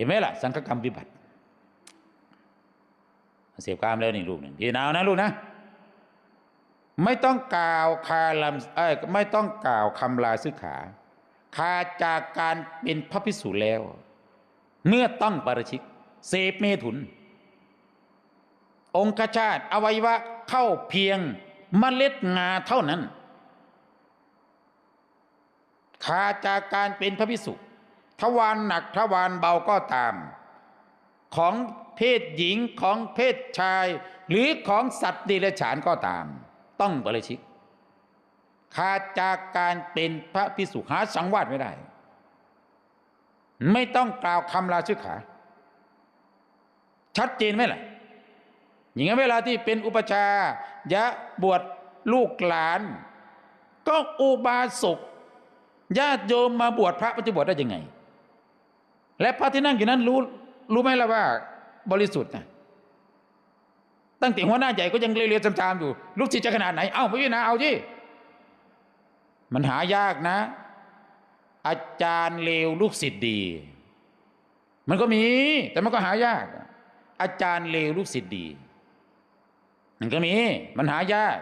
ห็นไหมล่ะ สังฆกรรมวิบัติเสียบกรามแล้วนี่ลูกหนึ่งพี่นาวนะลูกนะ ไม่ต้องกล่าวคาลำเอ้ยไม่ต้องกล่าวคำลาสึกขาขาดจากการเป็นพระพิสุแล้ว เมื่อต้องปาราชิก เสพเมถุน องคชาตอวัยวะเข้าเพียงเมล็ดงาเท่านั้นขาดจากการเป็นพระพิสุ ทวารหนักทวารเบาก็ตาม ของเพศหญิงของเพศชาย หรือของสัตว์ดิเรัจฉานก็ตาม ต้องบริชิกขาดจากการเป็นพระพิสุหาสังวาสไม่ได้ ไม่ต้องกล่าวคำลาชื่อขา ชัดเจนไหมล่ะอย่างนั้นเวลาที่เป็นอุปชาย์ยะบวชลูกหลาน ก็อุบาสกญาติโยมมาบวชพระปฏิบวชได้ยังไง และพระที่นั่งอยู่นั้นรู้รู้ไหมล่ะว่า บริสุทธิ์นะตั้งแต่หัวหน้าใหญ่ก็ยังเรียนๆจำๆอยู่ลูกศิษย์จะขนาดไหน เอ้าพี่นะเอาที่มันหายากนะ อาจารย์เลวลูกศิษย์ดี มันก็มี แต่มันก็หายาก อาจารย์เลวลูกศิษย์ดี มันก็มี มันหายาก